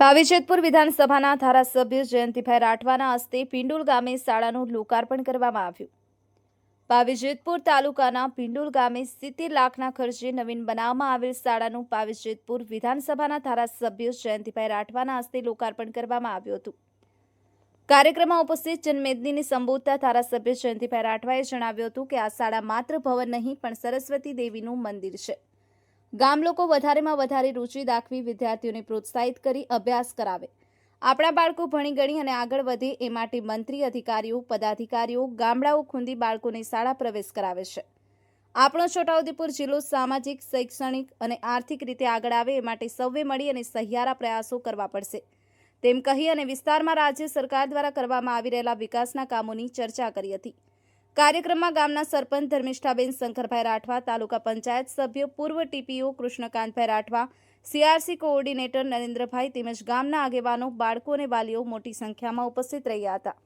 પાવીજેતપુર વિધાનસભાના ધારાસભ્ય જયંતિભાઈ રાઠવાના હસ્તે પિંડુલ ગામે શાળાનું લોકાર્પણ કરવામાં આવ્યું. પાવીજેતપુર તાલુકાના પિંડુલ ગામે સિત્તેર લાખના ખર્ચે નવીન બનાવવામાં આવેલ શાળાનું પાવીજેતપુર વિધાનસભાના ધારાસભ્ય જયંતિભાઈ રાઠવાના હસ્તે લોકાર્પણ કરવામાં આવ્યું હતું. કાર્યક્રમમાં ઉપસ્થિત જનમેદનીને સંબોધતા ધારાસભ્ય જયંતિભાઈ રાઠવાએ જણાવ્યું હતું કે આ શાળા માત્ર ભવન નહીં, પણ સરસ્વતી દેવીનું મંદિર છે. ગામ લોકો વધારેમાં વધારે રુચિ દાખવી વિદ્યાર્થીઓને પ્રોત્સાહિત કરી અભ્યાસ કરાવે. આપણા બાળકો ભણી ગણી અને આગળ વધે એ માટે મંત્રી, અધિકારીઓ, પદાધિકારીઓ, ગામડાઓ ખૂંદી બાળકોને શાળા પ્રવેશ કરાવે છે. આપણો છોટાઉદેપુર જિલ્લો સામાજિક, શૈક્ષણિક અને આર્થિક રીતે આગળ આવે એ માટે સૌએ મળી અને સહિયારા પ્રયાસો કરવા પડશે. તેમ કહી અને વિસ્તારમાં રાજ્ય સરકાર દ્વારા કરવામાં આવી રહેલા વિકાસના કામોની ચર્ચા કરી હતી. કાર્યક્રમમાં ગામના સરપંચ ધર્મિષ્ઠાબેન શંકરભાઈ રાઠવા, તાલુકા પંચાયત સભ્ય પૂર્વ TPO Krishnakantbhai Rathwa, CRC coordinator Narendrabhai તેમજ ગામના આગેવાનો, બાળકો અને વાલીઓ મોટી સંખ્યામાં ઉપસ્થિત રહ્યા હતા.